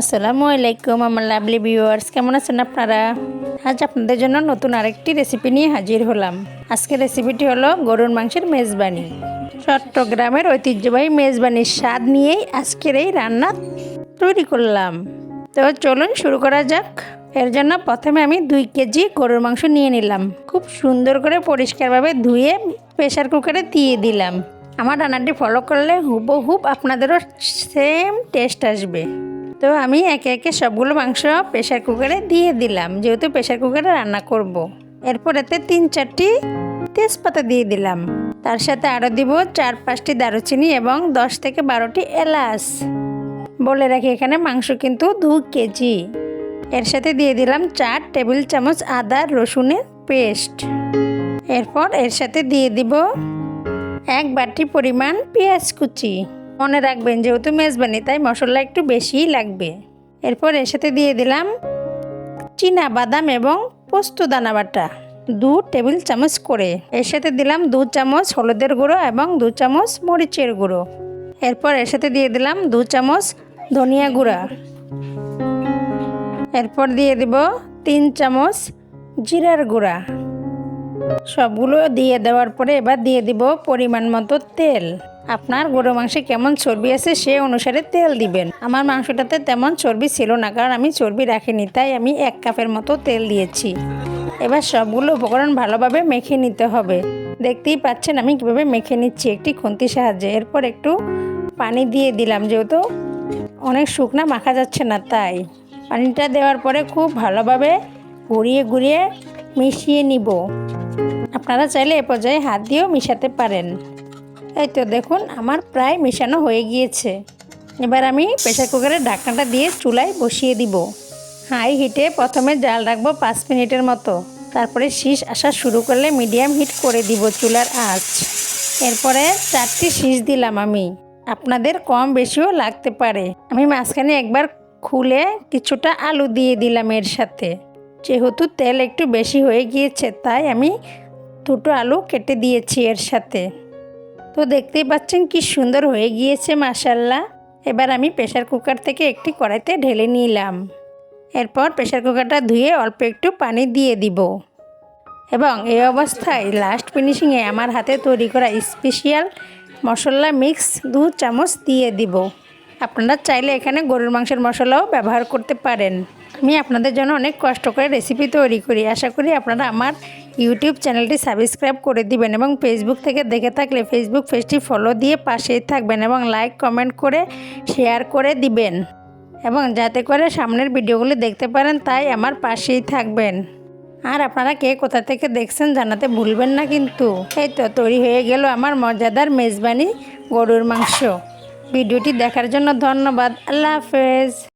আসসালামু আলাইকুম, আমার লাভলি ভিউয়ার্স কেমন আছেন আপনারা? আজ আপনাদের জন্য নতুন আরেকটি রেসিপি নিয়ে হাজির হলাম। আজকের রেসিপিটি হলো গরুর মাংসের মেজবানি। চট্টগ্রামের ঐতিহ্যবাহী মেজবানির স্বাদ নিয়েই আজকের এই রান্না তৈরি করলাম। তো চলুন শুরু করা যাক। এর জন্য প্রথমে আমি দুই কেজি গরুর মাংস নিয়ে নিলাম। খুব সুন্দর করে পরিষ্কারভাবে ধুয়ে প্রেশার কুকারে দিয়ে দিলাম। আমার রান্নাটি ফলো করলে হুবহুব আপনাদেরও সেম টেস্ট আসবে। তো আমি একে একে সবগুলো মাংস প্রেশার কুকারে দিয়ে দিলাম। যেহেতু প্রেশার কুকারে রান্না করব। এরপর এতে তিন চারটি তেজপাতা দিয়ে দিলাম। তার সাথে আরও দিব চার পাঁচটি দারুচিনি এবং দশ থেকে বারোটি এলাচ। বলে রাখি, এখানে মাংস কিন্তু দু কেজি। এর সাথে দিয়ে দিলাম চার টেবিল চামচ আদা রসুনের পেস্ট। এরপর এর সাথে দিয়ে দিব এক বাটি পরিমাণ পেঁয়াজ কুচি। মনে রাখবেন, যেহেতু মেজবানি, তাই মশলা একটু বেশিই লাগবে। এরপর এর সাথে দিয়ে দিলাম চীনা বাদাম এবং পোস্ত দানা বাটা, দু টেবিল চামচ করে। এর সাথে দিলাম দু চামচ হলুদের গুঁড়ো এবং দু চামচ মরিচের গুঁড়ো। এরপর এর সাথে দিয়ে দিলাম দু চামচ ধনিয়া গুঁড়া। এরপর দিয়ে দিব তিন চামচ জিরার গুঁড়া। সবগুলো দিয়ে দেওয়ার পরে এবার দিয়ে দিব পরিমাণ মতো তেল। আপনার গরু মাংসে কেমন চর্বি আছে সে অনুসারে তেল দিবেন। আমার মাংসটাতে তেমন চর্বি ছিল না, কারণ আমি চর্বি রাখিনি, তাই আমি এক কাপের মতো তেল দিয়েছি। এবার সবগুলো উপকরণ ভালোভাবে মেখে নিতে হবে। দেখতেই পাচ্ছেন আমি কীভাবে মেখে নিচ্ছি একটি খুন্তির সাহায্যে। এরপর একটু পানি দিয়ে দিলাম, যেহেতু অনেক শুকনা মাখা যাচ্ছে না, তাই। পানিটা দেওয়ার পরে খুব ভালোভাবে ঘুরিয়ে ঘুরিয়ে মিশিয়ে নিব। আপনারা চাইলে এ পর্যায়ে হাত দিয়েও মিশাতে পারেন। এই তো দেখুন, আমার প্রায় মেশানো হয়ে গিয়েছে। এবার আমি প্রেশার কুকারের ঢাকনাটা দিয়ে চুলায় বসিয়ে দিব। হাই হিটে প্রথমে জাল রাখব পাঁচ মিনিটের মতো। তারপরে শীষ আসা শুরু করলে মিডিয়াম হিট করে দিব চুলার আঁচ। এরপরে চারটি শীষ দিলাম আমি। আপনাদের কম বেশিও লাগতে পারে। আমি মাঝখানে একবার খুলে কিছুটা আলু দিয়ে দিলাম এর সাথে। যেহেতু তেল একটু বেশি হয়ে গিয়েছে, তাই আমি দুটো আলু কেটে দিয়েছি এর সাথে। তো দেখতেই পাচ্ছেন কি সুন্দর হয়ে গিয়েছে মাসাল্লাহ এবার আমি প্রেশার কুকার থেকে একটি কড়াইতে ঢেলে নিলাম। এরপর প্রেশার কুকারটা ধুয়ে অল্প একটু পানি দিয়ে দিব। এবং এই অবস্থায় লাস্ট ফিনিশিংয়ে আমার হাতে তৈরি করা স্পেশিয়াল মশলা মিক্স দু চামচ দিয়ে দিব। আপনারা চাইলে এখানে গরুর মাংসের মশলাও ব্যবহার করতে পারেন। আমি আপনাদের জন্য অনেক কষ্ট করে রেসিপি তৈরি করি। আশা করি আপনারা আমার ইউটিউব চ্যানেলটি সাবস্ক্রাইব করে দিবেন এবং ফেসবুক থেকে দেখে থাকলে ফেসবুক পেজটি ফলো দিয়ে পাশেই থাকবেন এবং লাইক কমেন্ট করে শেয়ার করে দিবেন। এবং যাতে করে সামনের ভিডিওগুলি দেখতে পারেন, তাই আমার পাশেই থাকবেন। আর আপনারা কে কোথা থেকে দেখছেন জানাতে ভুলবেন না কিন্তু। এই তো তৈরি হয়ে গেল আমার মজাদার মেজবানি গরুর মাংস। ভিডিওটি দেখার জন্য ধন্যবাদ। আল্লাহ হাফেজ।